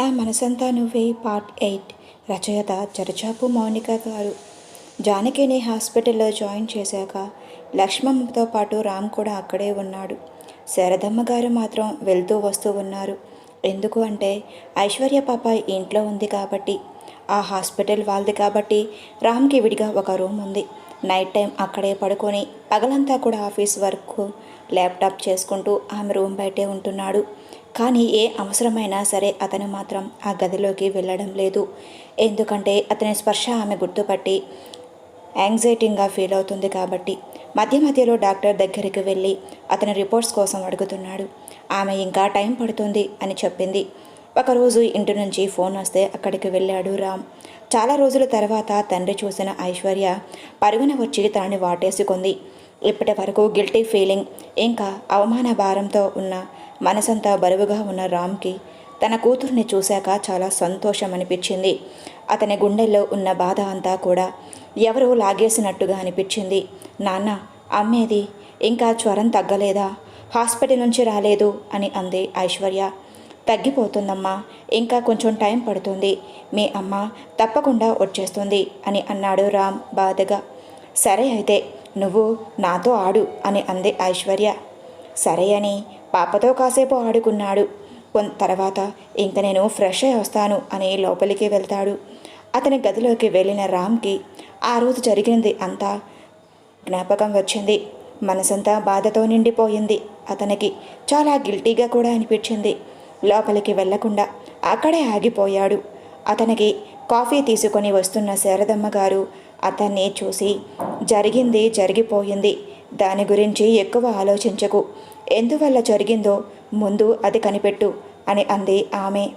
నా మనసంతా నువ్వే పార్ట్ ఎయిట్. రచయిత చరచాపు మౌనిక గారు. జానకిని హాస్పిటల్లో జాయిన్ చేశాక లక్ష్మమ్మతో పాటు రామ్ కూడా అక్కడే ఉన్నాడు. శారదమ్మ గారు మాత్రం వెళ్తూ వస్తూ ఉన్నారు. ఎందుకు అంటే ఐశ్వర్య పాప ఇంట్లో ఉంది కాబట్టి ఆ హాస్పిటల్ వాళ్ళది కాబట్టి రామ్కి విడిగా ఒక రూమ్ ఉంది. నైట్ టైం అక్కడే పడుకొని పగలంతా కూడా ఆఫీస్ వర్క్ ల్యాప్టాప్ చేసుకుంటూ ఆమె రూమ్ బయటే ఉంటున్నాడు. కానీ ఏ అవసరమైనా సరే అతను మాత్రం ఆ గదిలోకి వెళ్ళడం లేదు. ఎందుకంటే అతని స్పర్శ ఆమె గుర్తుపట్టి యాంగ్జైటీగా ఫీల్ అవుతుంది కాబట్టి. మధ్య మధ్యలో డాక్టర్ దగ్గరికి వెళ్ళి అతని రిపోర్ట్స్ కోసం అడుగుతున్నాడు. ఆమె ఇంకా టైం పడుతుంది అని చెప్పింది. ఒకరోజు ఇంటి నుంచి ఫోన్ వస్తే అక్కడికి వెళ్ళాడు రామ్. చాలా రోజుల తర్వాత తండ్రి చూసిన ఐశ్వర్య పరుగున వచ్చి తనని వాటేసుకుంది. ఇప్పటి వరకు గిల్టీ ఫీలింగ్ ఇంకా అవమాన భారంతో ఉన్న మనసంతా బరువుగా ఉన్న రామ్కి తన కూతుర్ని చూశాక చాలా సంతోషం అనిపించింది అతని గుండెల్లో ఉన్న బాధ అంతా కూడా ఎవరో లాగేసినట్టుగా అనిపించింది. నాన్న అమ్మేది ఇంకా జ్వరం తగ్గలేదా? హాస్పిటల్ నుంచి రాలేదు అని అంది ఐశ్వర్య. తగ్గిపోతుందమ్మా ఇంకా కొంచెం టైం పడుతుంది. మీ అమ్మ తప్పకుండా వచ్చేస్తుంది అని అన్నాడు రామ్ బాధగా. సరే అయితే నువ్వు నాతో ఆడు అని అంది ఐశ్వర్య. సరే అని పాపతో కాసేపు ఆడుకున్నాడు. కొన్ తర్వాత ఇంక నేను ఫ్రెష్ అయి వస్తాను అని లోపలికి వెళ్తాడు. అతని గదిలోకి వెళ్ళిన రామ్కి ఆ రోజు జరిగింది అంతా జ్ఞాపకం వచ్చింది. మనసంతా బాధతో నిండిపోయింది. అతనికి చాలా గిల్టీగా కూడా అనిపించింది. లోపలికి వెళ్ళకుండా అక్కడే ఆగిపోయాడు. అతనికి కాఫీ తీసుకొని వస్తున్న శారదమ్మ గారు అతన్ని చూసి జరిగింది జరిగిపోయింది. దాని గురించి ఎక్కువ ఆలోచించకు. ఎందువల్ల జరిగిందో ముందు అది కనిపెట్టు అని అంది ఆమె.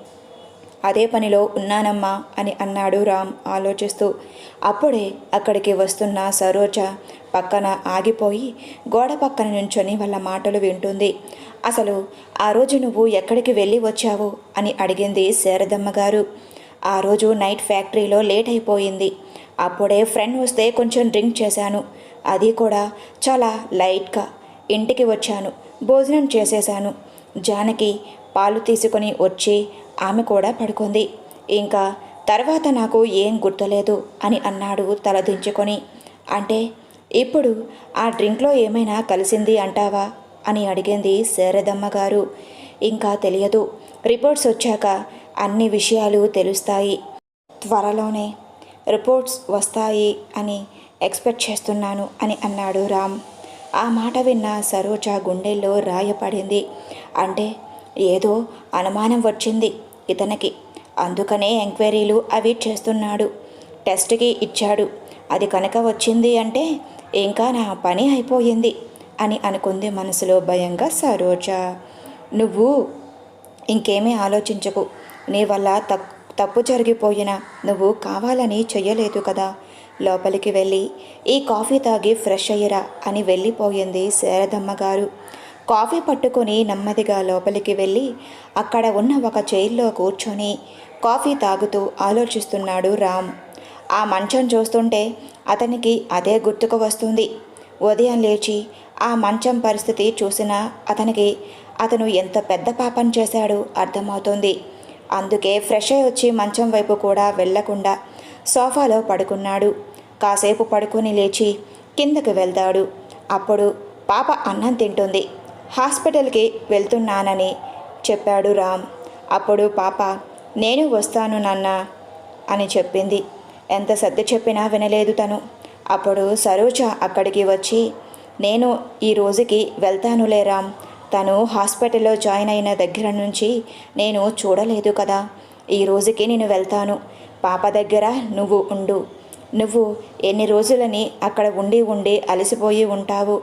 అదే పనిలో ఉన్నానమ్మా అని అన్నాడు రామ్ ఆలోచిస్తూ. అప్పుడే అక్కడికి వస్తున్న సరోజ పక్కన ఆగిపోయి గోడ పక్కన నుంచొని వాళ్ళ మాటలు వింటుంది. అసలు ఆ రోజు నువ్వు ఎక్కడికి వెళ్ళి వచ్చావు అని అడిగింది శారదమ్మ గారు. ఆ రోజు నైట్ ఫ్యాక్టరీలో లేట్ అయిపోయింది. అప్పుడే ఫ్రెండ్ వస్తే కొంచెం డ్రింక్ చేశాను. అది కూడా చాలా లైట్గా ఇంటికి వచ్చాను. భోజనం చేసేశాను. జానకి పాలు తీసుకొని వచ్చి ఆమె కూడా పడుకుంది. ఇంకా తర్వాత నాకు ఏం గుర్తులేదు అని అన్నాడు తలదించుకొని అంటే ఇప్పుడు ఆ డ్రింక్లో ఏమైనా కలిసింది అంటావా? అని అడిగింది శారదమ్మ గారు. ఇంకా తెలియదు. రిపోర్ట్స్ వచ్చాక అన్ని విషయాలు తెలుస్తాయి. త్వరలోనే రిపోర్ట్స్ వస్తాయి అని ఎక్స్పెక్ట్ చేస్తున్నాను అని అన్నాడు రామ్. ఆ మాట విన్న సరోజ గుండెల్లో రాయపడింది. అంటే ఏదో అనుమానం వచ్చింది ఇతనికి. అందుకనే ఎంక్వైరీలు అవి చేస్తున్నాడు. టెస్ట్కి ఇచ్చాడు. అది కనుక వచ్చింది అంటే ఇంకా నా పని అయిపోయింది అని అనుకుంది మనసులో భయంగా సరోజ. నువ్వు ఇంకేమీ ఆలోచించకు. నీ వల్ల తప్పు జరిగిపోయినా నువ్వు కావాలని చెయ్యలేదు కదా. లోపలికి వెళ్ళి ఈ కాఫీ తాగి ఫ్రెష్ అయ్యరా అని వెళ్ళిపోయింది శారదమ్మ గారు. కాఫీ పట్టుకొని నెమ్మదిగా లోపలికి వెళ్ళి అక్కడ ఉన్న ఒక చైర్లో కూర్చొని కాఫీ తాగుతూ ఆలోచిస్తున్నాడు రామ్. ఆ మంచం చూస్తుంటే అతనికి అదే గుర్తుకు వస్తుంది. ఉదయం లేచి ఆ మంచం పరిస్థితి చూసినా అతనికి అతను ఎంత పెద్ద పాపం చేశాడో అర్థమవుతుంది. అందుకే ఫ్రెష్ అయి వచ్చి మంచం వైపు కూడా వెళ్ళకుండా సోఫాలో పడుకున్నాడు. కాసేపు పడుకొని లేచి కిందకి వెళ్తాడు. అప్పుడు పాప అన్నం తింటుంది. హాస్పిటల్కి వెళ్తున్నానని చెప్పాడు రామ్. అప్పుడు పాప నేను వస్తాను నాన్న అని చెప్పింది. ఎంత సర్ది చెప్పినా వినలేదు తను. అప్పుడు సరోజ అక్కడికి వచ్చి నేను ఈ రోజుకి వెళ్తానులే రామ్. తను హాస్పిటల్లో జాయిన్ అయిన దగ్గర నుంచి నేను చూడలేదు కదా. ఈ రోజుకి నేను వెళ్తాను. పాప దగ్గర నువ్వు ఉండు. నువ్వు ఎన్ని రోజులని అక్కడ ఉండి ఉండి అలసిపోయి ఉంటావు?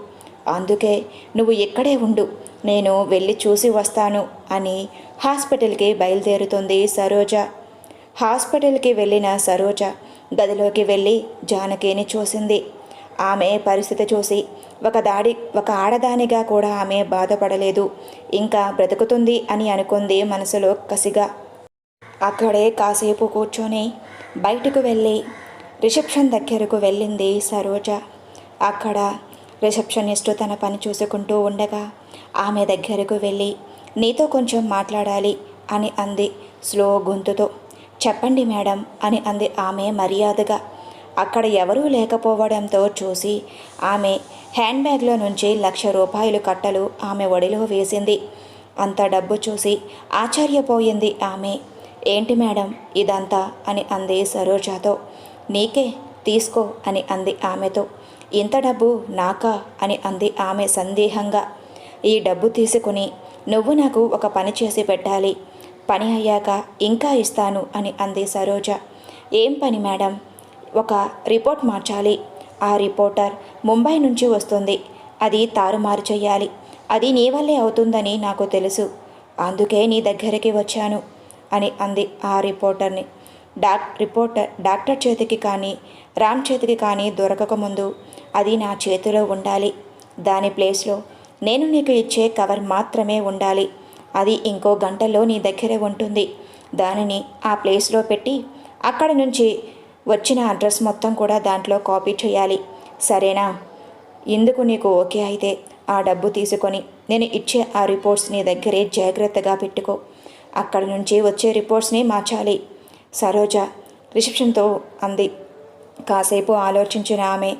అందుకే నువ్వు ఇక్కడే ఉండు. నేను వెళ్ళి చూసి వస్తాను అని హాస్పిటల్కి బయలుదేరుతుంది సరోజ. హాస్పిటల్కి వెళ్ళిన సరోజ గదిలోకి వెళ్ళి జానకిని చూసింది. ఆమె పరిస్థితి చూసి ఒక దాడి ఒక ఆడదానిగా కూడా ఆమె బాధపడలేదు. ఇంకా బ్రతుకుతుంది అని అనుకుంది మనసులో కసిగా. అక్కడే కాసేపు కూర్చొని బయటకు వెళ్ళి రిసెప్షన్ దగ్గరకు వెళ్ళింది సరోజ. అక్కడ రిసెప్షనిస్ట్ తన పని చూసుకుంటూ ఉండగా ఆమె దగ్గరకు వెళ్ళి నీతో కొంచెం మాట్లాడాలి అని అంది స్లో గొంతుతో. చెప్పండి మేడం అని అంది ఆమె మర్యాదగా. అక్కడ ఎవరూ లేకపోవడంతో చూసి ఆమె హ్యాండ్ బ్యాగ్లో నుంచి లక్ష రూపాయలు కట్టలు ఆమె ఒడిలో వేసింది. అంత డబ్బు చూసి ఆశ్చర్యపోయింది ఆమె. ఏంటి మేడం ఇదంతా? అని అంది సరోజాతో. నీకే తీసుకో అని అంది ఆమెతో. ఇంత డబ్బు నాకా? అని అంది ఆమె సందేహంగా. ఈ డబ్బు తీసుకుని నువ్వు నాకు ఒక పని చేసి పెట్టాలి. పని అయ్యాక ఇంకా ఇస్తాను అని అంది సరోజ. ఏం పని మేడం? ఒక రిపోర్ట్ మార్చాలి. ఆ రిపోర్టర్ ముంబై నుంచి వస్తుంది. అది తారుమారు చేయాలి. అది నీ వల్లే అవుతుందని నాకు తెలుసు. అందుకే నీ దగ్గరికి వచ్చాను. అని అంది ఆ రిపోర్టర్ని. డాక్ రిపోర్టర్ డాక్టర్ చేతికి కానీ రామ్ చేతికి కానీ దొరకకముందు అది నా చేతిలో ఉండాలి. దాని ప్లేస్లో నేను నీకు ఇచ్చే కవర్ మాత్రమే ఉండాలి. అది ఇంకో గంటలో నీ దగ్గరే ఉంటుంది. దానిని ఆ ప్లేస్లో పెట్టి అక్కడ నుంచి వచ్చిన అడ్రస్ మొత్తం కూడా దాంట్లో కాపీ చేయాలి. సరేనా? ఇందుకు నీకు ఓకే అయితే ఆ డబ్బు తీసుకొని నేను ఇచ్చే ఆ రిపోర్ట్స్ నీ దగ్గరే జాగ్రత్తగా పెట్టుకో. అక్కడి నుంచి వచ్చే రిపోర్ట్స్ని మార్చాలి. సరోజ రిసెప్షన్తో అంది. కాసేపు ఆలోచించిన ఆమె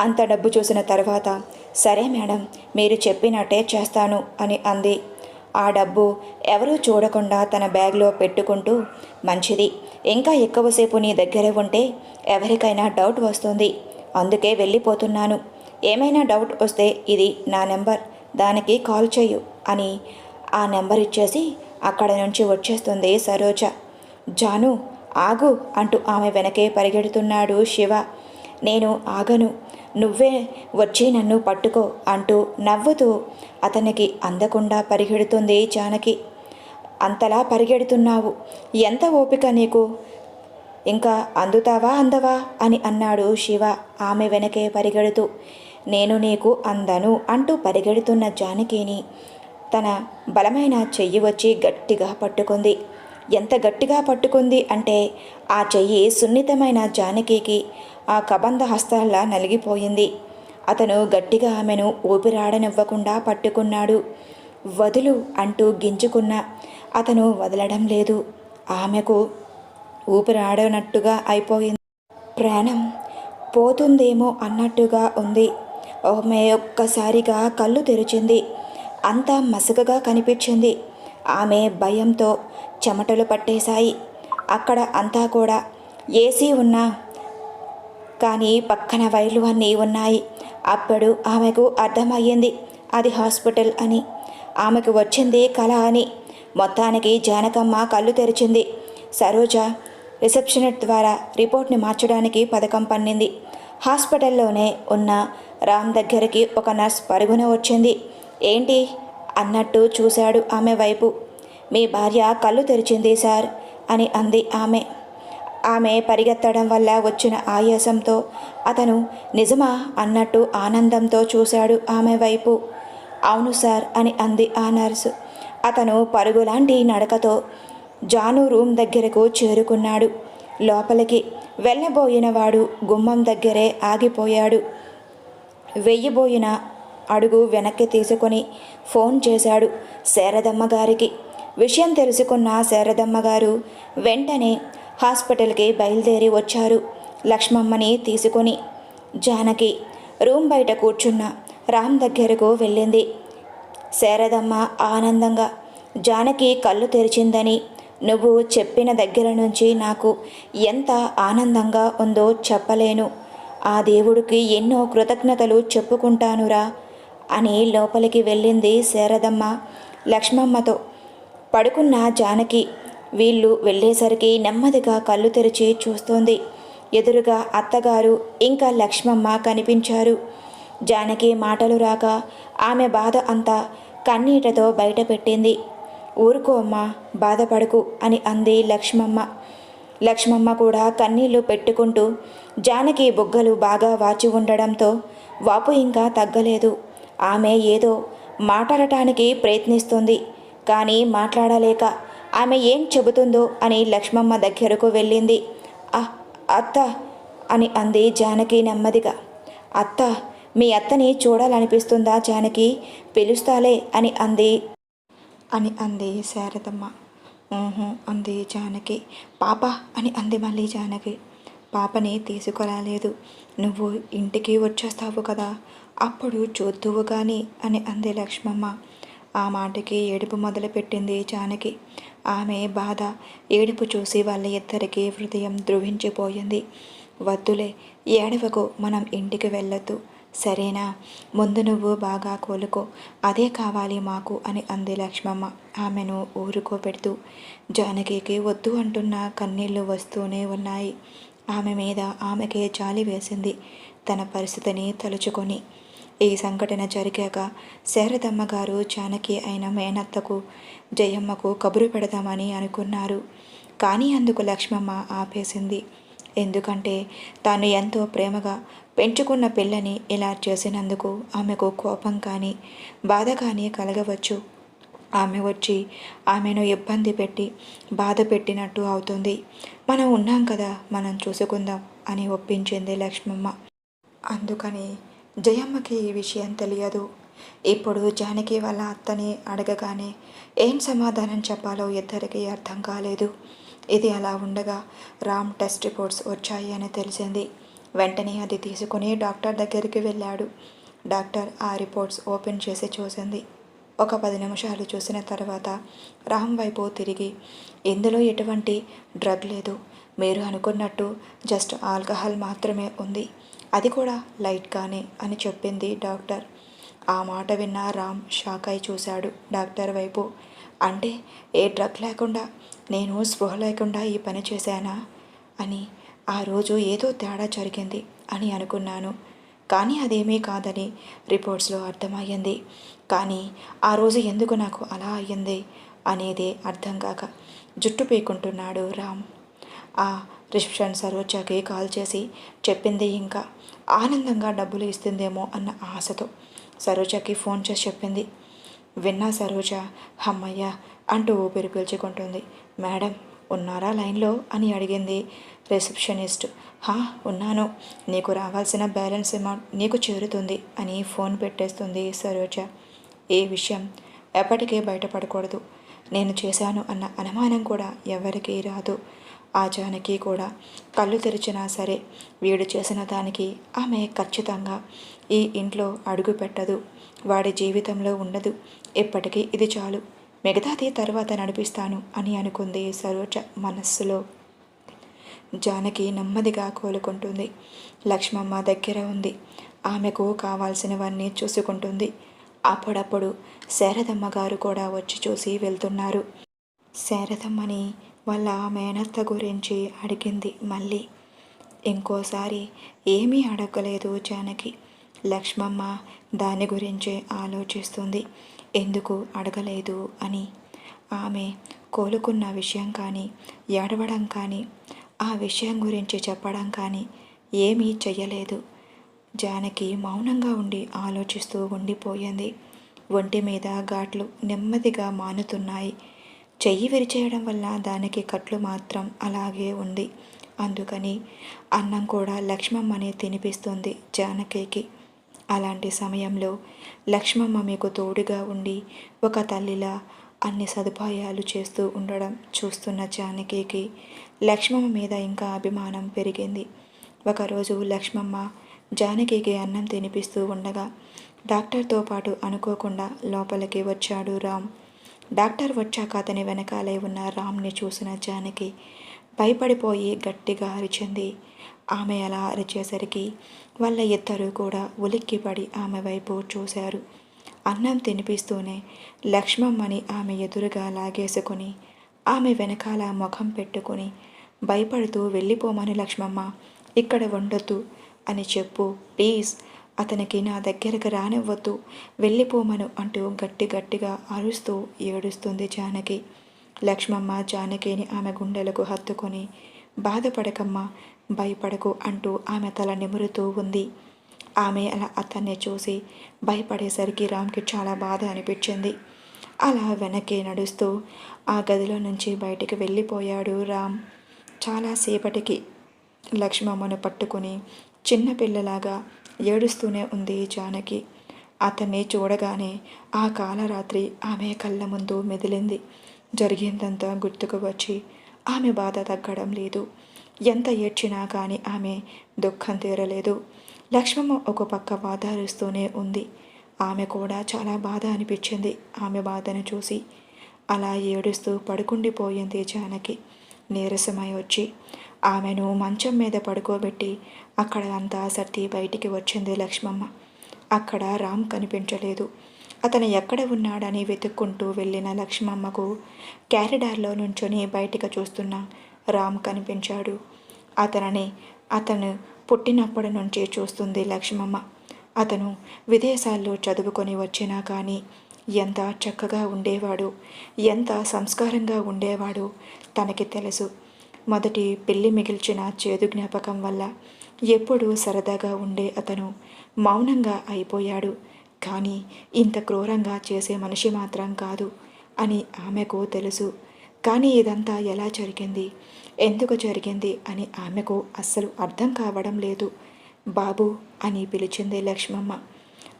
అంత డబ్బు చూసిన తర్వాత సరే మేడం మీరు చెప్పినట్టే చేస్తాను అని అంది. ఆ డబ్బు ఎవరూ చూడకుండా తన బ్యాగ్లో పెట్టుకుంటూ మంచిది ఇంకా ఎక్కువసేపు నీ దగ్గరే ఉంటే ఎవరికైనా డౌట్ వస్తుంది. అందుకే వెళ్ళిపోతున్నాను. ఏమైనా డౌట్ వస్తే ఇది నా నెంబర్ దానికి కాల్ చేయు అని ఆ నెంబర్ ఇచ్చేసి అక్కడ నుంచి వచ్చేస్తుంది సరోజ. జాను ఆగు అంటూ ఆమె వెనకే పరిగెడుతున్నాడు శివ. నేను ఆగను నువ్వే వచ్చి నన్ను పట్టుకో అంటూ నవ్వుతూ అతనికి అందకుండా పరిగెడుతుంది జానకి. అంతలా పరిగెడుతున్నావు ఎంత ఓపిక నీకు? ఇంకా అందుతావా అందవా? అని అన్నాడు శివ ఆమె వెనకే పరిగెడుతూ. నేను నీకు అందను అంటూ పరిగెడుతున్న జానకిని తన బలమైన చెయ్యి వచ్చి గట్టిగా పట్టుకుంది. ఎంత గట్టిగా పట్టుకుంది అంటే ఆ చెయ్యి సున్నితమైన జానకికి ఆ కబంధ హస్తాల్లా నలిగిపోయింది. అతను గట్టిగా ఆమెను ఊపిరాడనివ్వకుండా పట్టుకున్నాడు. వదులు అంటూ గింజుకున్న అతను వదలడం లేదు. ఆమెకు ఊపిరాడనట్టుగా అయిపోయింది. ప్రాణం పోతుందేమో అన్నట్టుగా ఉంది. ఆమె ఒక్కసారిగా కళ్ళు తెరిచింది. అంతా మసకగా కనిపించింది. ఆమె భయంతో చెమటలు పట్టేశాయి. అక్కడ అంతా కూడా ఏసీ ఉన్నా కానీ పక్కన వైర్లు అన్నీ ఉన్నాయి. అప్పుడు ఆమెకు అర్థమయ్యింది అది హాస్పిటల్ అని. ఆమెకు వచ్చింది కళ అని. మొత్తానికి జానకమ్మ కళ్ళు తెరిచింది. సరోజ రిసెప్షనిస్ట్ ద్వారా రిపోర్ట్ని మార్చడానికి పథకం పన్నింది. హాస్పిటల్లోనే ఉన్న రామ్ దగ్గరికి ఒక నర్స్ పరుగున వచ్చింది. ఏంటి? అన్నట్టు చూశాడు ఆమె వైపు. మీ భార్య కళ్ళు తెరిచింది సార్ అని అంది ఆమె. ఆమె పరిగెత్తడం వల్ల వచ్చిన ఆయాసంతో అతను నిజమా అన్నట్టు ఆనందంతో చూశాడు ఆమె వైపు. అవును సార్ అని అంది ఆ నర్సు. అతను పరుగులాంటి నడకతో జాను రూమ్ దగ్గరకు చేరుకున్నాడు. లోపలికి వెళ్ళబోయినవాడు గుమ్మం దగ్గరే ఆగిపోయాడు. వెయ్యిబోయిన అడుగు వెనక్కి తీసుకొని ఫోన్ చేశాడు శారదమ్మ గారికి. విషయం తెలుసుకున్న శారదమ్మ గారు వెంటనే హాస్పిటల్కి బయలుదేరి వచ్చారు. లక్ష్మమ్మని తీసుకొని జానకి రూమ్ బయట కూర్చున్న రామ్ దగ్గరకు వెళ్ళింది. శారదమ్మ ఆనందంగా జానకి కళ్ళు తెరిచిందని నువ్వు చెప్పిన దగ్గర నుంచి నాకు ఎంత ఆనందంగా ఉందో చెప్పలేను. ఆ దేవుడికి ఎన్నో కృతజ్ఞతలు చెప్పుకుంటానురా. అని లోపలికి వెళ్ళింది శారదమ్మ. లక్ష్మమ్మతో పడుకున్న జానకి వీళ్ళు వెళ్ళేసరికి నెమ్మదిగా కళ్ళు తెరిచి చూస్తోంది. ఎదురుగా అత్తగారు ఇంకా లక్ష్మమ్మ కనిపించారు. జానకి మాటలు రాక ఆమె బాధ అంతా కన్నీటతో బయటపెట్టింది ఊరుకో అమ్మ బాధపడకు అని అంది లక్ష్మమ్మ. లక్ష్మమ్మ కూడా కన్నీళ్ళు పెట్టుకుంటూ జానకి బుగ్గలు బాగా వాచి ఉండడంతో వాపు ఇంకా తగ్గలేదు. ఆమె ఏదో మాట్లాడటానికి ప్రయత్నిస్తుంది కానీ మాట్లాడలేక ఆమె ఏం చెబుతుందో అని లక్ష్మమ్మ దగ్గరకు వెళ్ళింది. "ఆ, అత్త అని అంది జానకి నెమ్మదిగా. అత్త మీ అత్తని చూడాలనిపిస్తుందా జానకి? పిలుస్తాలే అని అంది. అని అంది శారదమ్మ. అంది జానకి. పాప అని అంది మళ్ళీ జానకి. పాపని తీసుకురాలేదు. నువ్వు ఇంటికి వచ్చేస్తావు కదా. అప్పుడు చూద్దువు కానీ అని అంది లక్ష్మమ్మ. ఆ మాటకి ఏడుపు మొదలుపెట్టింది జానకి. ఆమె బాధ ఏడుపు చూసి వాళ్ళ ఇద్దరికి హృదయం ధృవించిపోయింది వద్దులే ఏడవకు మనం ఇంటికి వెళ్ళొద్దు. సరేనా ముందు నువ్వు బాగా కోలుకో అదే కావాలి మాకు అని అంది లక్ష్మమ్మ. ఆమెను ఊరుకోబెడుతూ జానకికి వద్దు అంటున్న కన్నీళ్ళు వస్తూనే ఉన్నాయి. ఆమె మీద ఆమెకే జాలి వేసింది. తన పరిస్థితిని తలుచుకొని ఈ సంఘటన జరిగాక శారదమ్మ గారు చానకి అయిన మేనత్తకు జయమ్మకు కబురు పెడదామని అనుకున్నారు. కానీ అందుకు లక్ష్మమ్మ ఆపేసింది. ఎందుకంటే తాను ఎంతో ప్రేమగా పెంచుకున్న పిల్లని ఇలా చేసినందుకు ఆమెకు కోపం కానీ బాధ కానీ కలగవచ్చు. ఆమె వచ్చి ఆమెను ఇబ్బంది పెట్టి బాధ పెట్టినట్టు అవుతుంది. మనం ఉన్నాం కదా మనం చూసుకుందాం అని ఒప్పించింది లక్ష్మమ్మ. అందుకని జయమ్మకి ఈ విషయం తెలియదు. ఇప్పుడు జానకి వాళ్ళ అత్తని అడగగానే ఏం సమాధానం చెప్పాలో ఇద్దరికి అర్థం కాలేదు. ఇది అలా ఉండగా రామ్ టెస్ట్ రిపోర్ట్స్ వచ్చాయి అని తెలిసింది. వెంటనే అది తీసుకుని డాక్టర్ దగ్గరికి వెళ్ళాడు. డాక్టర్ ఆ రిపోర్ట్స్ ఓపెన్ చేసి చూసింది. ఒక పది నిమిషాలు చూసిన తర్వాత రామ్ వైపు తిరిగి ఇందులో ఎటువంటి డ్రగ్ లేదు. మీరు అనుకున్నట్టు జస్ట్ ఆల్కహాల్ మాత్రమే ఉంది. అది కూడా లైట్గానే అని చెప్పింది డాక్టర్. ఆ మాట విన్న రామ్ షాక్ అయి చూశాడు డాక్టర్ వైపు. అంటే ఏ డ్రగ్ లేకుండా నేను స్పృహ లేకుండా ఈ పని చేశానా? అని. ఆ రోజు ఏదో తేడా జరిగింది అని అనుకున్నాను. కానీ అదేమీ కాదని రిపోర్ట్స్లో అర్థమయ్యింది. కానీ ఆ రోజు ఎందుకు నాకు అలా అయ్యింది? అనేది అర్థం కాక జుట్టు పీకుంటున్నాడు రామ్. ఆ రిసెప్షన్ సరోజాకి కాల్ చేసి చెప్పింది ఇంకా. ఆనందంగా డబ్బులు ఇస్తుందేమో అన్న ఆశతో సరోజాకి ఫోన్ చేసి చెప్పింది. విన్నా సరోజ అమ్మయ్య అంటూ ఊపిరి పీల్చుకుంటుంది. మేడం ఉన్నారా లైన్లో? అని అడిగింది రిసెప్షనిస్ట్. హా ఉన్నాను. నీకు రావాల్సిన బ్యాలెన్స్ అమౌంట్ నీకు చేరుతుంది అని ఫోన్ పెట్టేస్తుంది సరోజ. ఈ విషయం? ఎప్పటికీ బయటపడకూడదు. నేను చేశాను అన్న అనుమానం కూడా ఎవరికీ రాదు. ఆ జానకి కూడా కళ్ళు తెరిచినా సరే వీడు చేసిన దానికి ఆమె ఖచ్చితంగా ఈ ఇంట్లో అడుగు పెట్టదు. వాడి జీవితంలో ఉండదు. ఇప్పటికీ ఇది చాలు. మిగతాది తర్వాత నడిపిస్తాను అని అనుకుంది సరోజ మనస్సులో. జానకి నెమ్మదిగా కోలుకుంటుంది. లక్ష్మమ్మ దగ్గర ఉంది. ఆమెకు కావాల్సినవన్నీ చూసుకుంటుంది. అప్పుడప్పుడు శారదమ్మ గారు కూడా వచ్చి చూసి వెళ్తున్నారు. శారదమ్మని వాళ్ళ మేనత్త గురించి అడిగింది మళ్ళీ. ఇంకోసారి ఏమీ అడగలేదు జానకి. లక్ష్మమ్మ దాని గురించే ఆలోచిస్తుంది. ఎందుకు అడగలేదు అని. ఆమె కోలుకున్న విషయం కానీ ఏడవడం కానీ ఆ విషయం గురించి చెప్పడం కానీ ఏమీ చెయ్యలేదు. జానకి మౌనంగా ఉండి ఆలోచిస్తూ ఉండిపోయింది. ఒంటి మీద ఘాట్లు నెమ్మదిగా మానుతున్నాయి. చెయ్యి విరిచేయడం వల్ల దానికి కట్లు మాత్రం అలాగే ఉంది. అందుకని అన్నం కూడా లక్ష్మమ్మనే తినిపిస్తుంది జానకికి. అలాంటి సమయంలో లక్ష్మమ్మ మీకు తోడుగా ఉండి ఒక తల్లిలా అన్ని సదుపాయాలు చేస్తూ ఉండడం చూస్తున్న జానకికి లక్ష్మమ్మ మీద ఇంకా అభిమానం పెరిగింది. ఒకరోజు లక్ష్మమ్మ జానకికి అన్నం తినిపిస్తూ ఉండగా డాక్టర్తో పాటు అనుకోకుండా లోపలికి వచ్చాడు రామ్. డాక్టర్ వచ్చాక అతని వెనకాలే ఉన్న రామ్ని చూసిన జానకి భయపడిపోయి గట్టిగా అరిచింది. ఆమె అలా అరిచేసరికి వాళ్ళ ఇద్దరు కూడా ఉలిక్కిపడి ఆమె వైపు చూశారు. అన్నం తినిపిస్తూనే లక్ష్మమ్మని ఆమె ఎదురుగా లాగేసుకుని ఆమె వెనకాల ముఖం పెట్టుకుని భయపడుతూ వెళ్ళిపోమని లక్ష్మమ్మ ఇక్కడ ఉండొద్దు అని చెప్పు ప్లీజ్ అతనికి నా దగ్గరకు రానివ్వద్దు. వెళ్ళిపోమను అంటూ గట్టి గట్టిగా అరుస్తూ ఏడుస్తుంది జానకి. లక్ష్మమ్మ జానకిని ఆమె గుండెలకు హత్తుకొని బాధపడకమ్మా భయపడకు అంటూ ఆమె తల నిమురుతూ ఉంది. ఆమె అలా అతన్ని చూసి భయపడేసరికి రామ్కి చాలా బాధ అనిపించింది. అలా వెనక్కి నడుస్తూ ఆ గదిలో నుంచి బయటికి వెళ్ళిపోయాడు రామ్. చాలాసేపటికి లక్ష్మమ్మను పట్టుకుని చిన్నపిల్లలాగా ఏడుస్తూనే ఉంది జానకి. అతన్ని చూడగానే ఆ కాలరాత్రి ఆమె కళ్ళ ముందు మెదిలింది. జరిగిందంతా గుర్తుకు వచ్చి ఆమె బాధ తగ్గడం లేదు. ఎంత ఏడ్చినా కానీ ఆమె దుఃఖం తీరలేదు. లక్ష్మమ్మ ఒక పక్క బాధారుస్తూనే ఉంది. ఆమె కూడా చాలా బాధ అనిపించింది. ఆమె బాధను చూసి అలా ఏడుస్తూ పడుకుండిపోయింది జానకి. నీరసమై వచ్చి ఆమెను మంచం మీద పడుకోబెట్టి అక్కడ అంతా సర్ది బయటికి వచ్చింది లక్ష్మమ్మ. అక్కడ రామ్ కనిపించలేదు. అతను ఎక్కడ ఉన్నాడని వెతుక్కుంటూ వెళ్ళిన లక్ష్మమ్మకు క్యారిడార్లో నుంచొని బయటికి చూస్తున్న రామ్ కనిపించాడు. అతనని అతను పుట్టినప్పటి నుంచి చూస్తుంది లక్ష్మమ్మ. అతను విదేశాల్లో చదువుకొని వచ్చినా కానీ ఎంత చక్కగా ఉండేవాడు ఎంత సంస్కారంగా ఉండేవాడు తనకి తెలుసు. మొదటి పెళ్ళి మిగిల్చిన చేదు జ్ఞాపకం వల్ల ఎప్పుడూ సరదాగా ఉండే అతను మౌనంగా అయిపోయాడు. కానీ ఇంత క్రూరంగా చేసే మనిషి మాత్రం కాదు అని ఆమెకు తెలుసు. కానీ ఇదంతా ఎలా జరిగింది? ఎందుకు జరిగింది అని ఆమెకు అస్సలు అర్థం కావడం లేదు. బాబు అని పిలిచింది లక్ష్మమ్మ.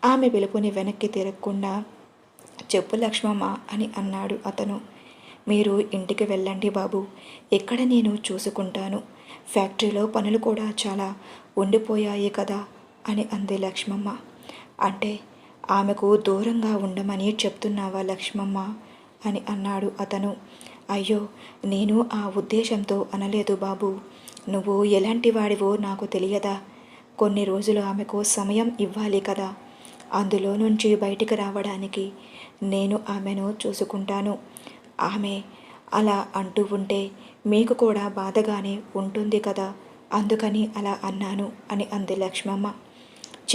ఆమె పిలుపుని వెనక్కి తిరగకుండా చెప్పు లక్ష్మమ్మ అని అన్నాడు అతను. మీరు ఇంటికి వెళ్ళండి బాబు. ఇక్కడ నేను చూసుకుంటాను? ఫ్యాక్టరీలో పనులు కూడా చాలా ఉండిపోయాయి కదా అని అంది లక్ష్మమ్మ. అంటే ఆమెకు దూరంగా ఉండమని చెప్తున్నావా లక్ష్మమ్మ అని అన్నాడు అతను. అయ్యో నేను ఆ ఉద్దేశంతో అనలేదు బాబు. నువ్వు ఎలాంటి వాడివో నాకు తెలియదా? కొన్ని రోజులు ఆమెకు సమయం ఇవ్వాలి కదా. అందులో నుంచి బయటికి రావడానికి నేను ఆమెను చూసుకుంటాను. ఆమె అలా అంటూ ఉంటే మీకు కూడా బాధగానే ఉంటుంది కదా? అందుకని అలా అన్నాను అని అంది లక్ష్మమ్మ.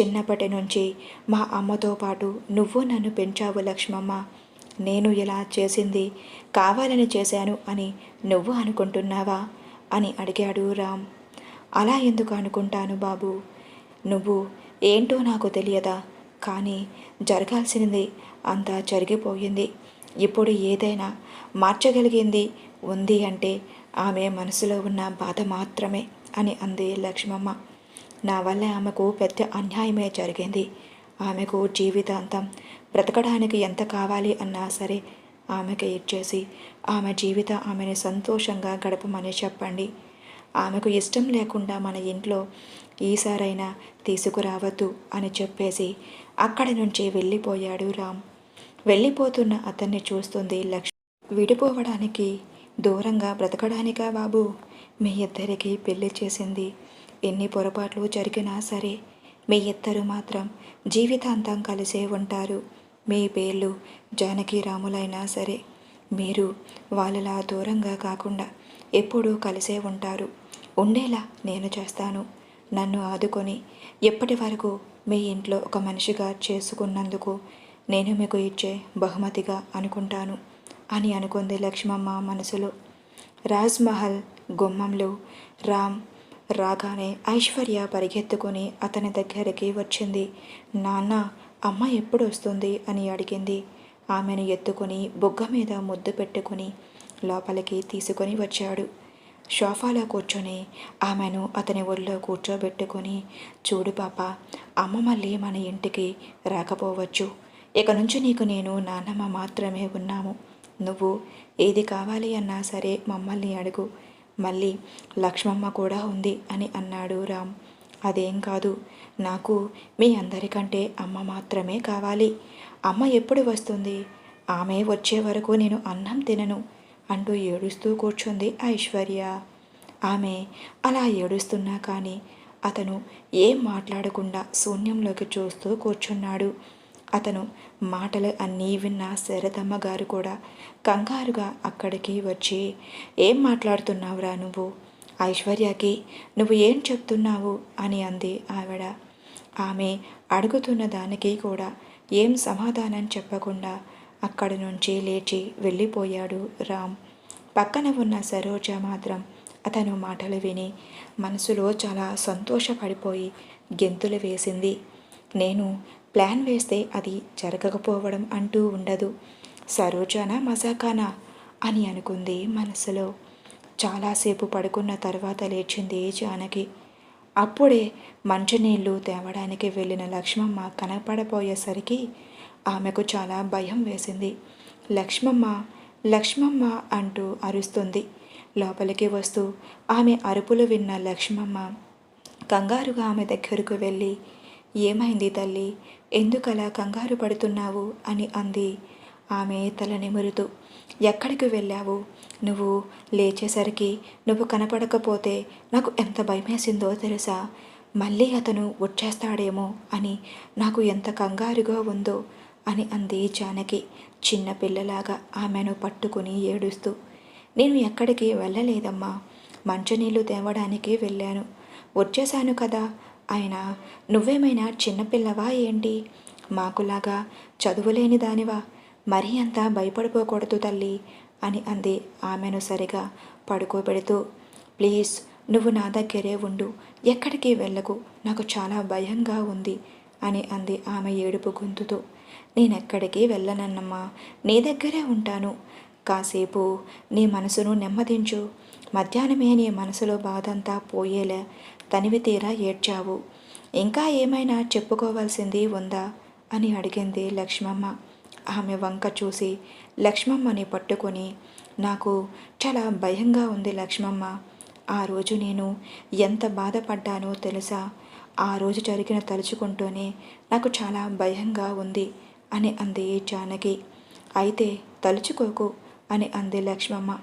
చిన్నప్పటి నుంచి మా అమ్మతో పాటు నువ్వు నన్ను పెంచావు లక్ష్మమ్మ. నేను ఇలా చేసింది కావాలని చేశాను అని నువ్వు అనుకుంటున్నావా? అని అడిగాడు రామ్. అలా ఎందుకు అనుకుంటాను బాబు? నువ్వు ఏంటో నాకు తెలియదా? కానీ జరగాల్సింది అంతా జరిగిపోయింది. ఇప్పుడు ఏదైనా మార్చగలిగింది ఉంది అంటే ఆమె మనసులో ఉన్న బాధ మాత్రమే అని అంది లక్ష్మమ్మ. నా వల్ల ఆమెకు పెద్ద అన్యాయమే జరిగింది. ఆమెకు జీవితాంతం బ్రతకడానికి ఎంత కావాలి అన్నా సరే ఆమెకి ఇచ్చేసి ఆమె జీవిత ఆమెని సంతోషంగా గడపమని చెప్పండి. ఆమెకు ఇష్టం లేకుండా మన ఇంట్లో ఈసారైనా తీసుకురావద్దు అని చెప్పేసి అక్కడి నుంచి వెళ్ళిపోయాడు రామ్. వెళ్ళిపోతున్న అతన్ని చూస్తుంది లక్ష్మి. విడిపోవడానికి దూరంగా బ్రతకడానికా బాబు? మీ ఇద్దరికి పెళ్ళి చేసింది. ఎన్ని పొరపాట్లు జరిగినా సరే మీ ఇద్దరు మాత్రం జీవితాంతం కలిసే ఉంటారు. మీ పేర్లు జానకి రాములైనా సరే. మీరు వాళ్ళలా దూరంగా కాకుండా ఎప్పుడూ కలిసే ఉంటారు. ఉండేలా నేను చేస్తాను. నన్ను ఆదుకొని ఎప్పటి వరకు మీ ఇంట్లో ఒక మనిషిగా చేసుకున్నందుకు నేను మీకు ఇచ్చే బహుమతిగా అనుకుంటాను అని అనుకుంది లక్ష్మమ్మ మనసులో. రాజ్మహల్ గుమ్మంలో రామ్ రాగానే ఐశ్వర్య పరిగెత్తుకొని అతని దగ్గరికి వచ్చింది. నాన్న అమ్మ ఎప్పుడు వస్తుంది? అని అడిగింది. ఆమెను ఎత్తుకొని బొగ్గ మీద ముద్దు పెట్టుకుని లోపలికి తీసుకొని వచ్చాడు. షోఫాలో కూర్చొని ఆమెను అతని ఒళ్ళో కూర్చోబెట్టుకొని చూడు పాప అమ్మ మళ్ళీ మన ఇంటికి రాకపోవచ్చు. ఇక నుంచి నీకు నేను నాన్నమ్మ మాత్రమే ఉన్నాము. నువ్వు ఏది కావాలి అన్నా సరే మమ్మల్ని అడుగు. మళ్ళీ లక్ష్మమ్మ కూడా ఉంది అని అన్నాడు రామ్. అదేం కాదు నాకు మీ అందరికంటే అమ్మ మాత్రమే కావాలి. అమ్మ ఎప్పుడు వస్తుంది? ఆమె వచ్చే వరకు నేను అన్నం తినను అంటూ ఏడుస్తూ కూర్చుంది ఐశ్వర్య. ఆమె అలా ఏడుస్తున్నా కానీ అతను ఏం మాట్లాడకుండా శూన్యంలోకి చూస్తూ కూర్చున్నాడు. అతను మాటలు అన్నీ విన్న శరదమ్మ గారు కూడా కంగారుగా అక్కడికి వచ్చి ఏం మాట్లాడుతున్నావురా నువ్వు? ఐశ్వర్యకి నువ్వు ఏం చెప్తున్నావు? అని అంది ఆవిడ. ఆమె అడుగుతున్న దానికి కూడా ఏం సమాధానం చెప్పకుండా అక్కడి నుంచి లేచి వెళ్ళిపోయాడు రామ్. పక్కన ఉన్న సరోజ మాత్రం అతను మాటలు విని మనసులో చాలా సంతోషపడిపోయి గెంతులు వేసింది. నేను ప్లాన్ వేస్తే అది జరగకపోవడం అంటూ ఉండదు. సరోజానా మజాకానా? అని అనుకుంది మనసులో. చాలాసేపు పడుకున్న తర్వాత లేచింది జానకి. అప్పుడే మంచినీళ్ళు తేవడానికి వెళ్ళిన లక్ష్మమ్మ కనపడపోయేసరికి ఆమెకు చాలా భయం వేసింది. లక్ష్మమ్మ లక్ష్మమ్మ అంటూ అరుస్తుంది. లోపలికి వస్తూ ఆమె అరుపులు విన్న లక్ష్మమ్మ కంగారుగా ఆమె దగ్గరకు వెళ్ళి ఏమైంది తల్లి? ఎందుకలా కంగారు పడుతున్నావు? అని అంది. ఆమె తల నిమురుతూ ఎక్కడికి వెళ్ళావు? నువ్వు లేచేసరికి నువ్వు కనపడకపోతే నాకు ఎంత భయమేసిందో తెలుసా? మళ్ళీ అతను వచ్చేస్తాడేమో అని నాకు ఎంత కంగారుగా ఉందో అని అంది జానకి చిన్న పిల్లలాగా ఆమెను పట్టుకుని ఏడుస్తూ. నేను ఎక్కడికి వెళ్ళలేదమ్మా. మంచినీళ్ళు తేవడానికి వెళ్ళాను. వచ్చేశాను కదా. ఆయన నువ్వేమైనా చిన్నపిల్లవా ఏంటి? మాకులాగా చదువులేని దానివా? మరీ అంత భయపడిపోకూడదు తల్లి అని అంది ఆమెను సరిగా పడుకోబెడుతూ. ప్లీజ్ నువ్వు నా దగ్గరే ఉండు. ఎక్కడికి వెళ్ళకు? నాకు చాలా భయంగా ఉంది అని అంది ఆమె ఏడుపు గొంతుతో. నేనెక్కడికి వెళ్ళనన్నమ్మా. నీ దగ్గరే ఉంటాను. కాసేపు నీ మనసును నెమ్మదించు. మధ్యాహ్నమే నీ మనసులో బాధంతా పోయేలా. తనివి తీరా ఏడ్చావు. ఇంకా ఏమైనా చెప్పుకోవాల్సింది ఉందా? అని అడిగింది లక్ష్మమ్మ. ఆమె వంక చూసి లక్ష్మమ్మని పట్టుకొని నాకు చాలా భయంగా ఉంది లక్ష్మమ్మ. ఆ రోజు నేను ఎంత బాధపడ్డానో తెలుసా? ఆ రోజు జరిగిన తలుచుకుంటూనే నాకు చాలా భయంగా ఉంది అని అంది జానకి. అయితే తలుచుకోకు అని అంది లక్ష్మమ్మ.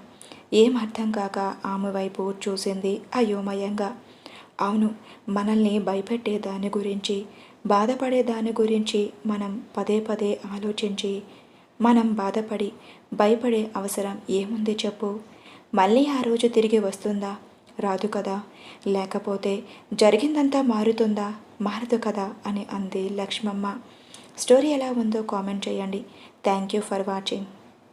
ఏం అర్థం కాక ఆమె వైపు చూసింది అయోమయంగా. అవును మనల్ని భయపెట్టే దాని గురించి బాధపడే దాని గురించి మనం పదే పదే ఆలోచించి మనం బాధపడి భయపడే అవసరం ఏముంది చెప్పు. మళ్ళీ ఆ రోజు తిరిగి వస్తుందా? రాదు కదా. లేకపోతే జరిగిందంతా మారుతుందా? మారదు కదా అని అంది లక్ష్మమ్మ. స్టోరీ ఎలా ఉందో కామెంట్ చేయండి. Thank you for watching.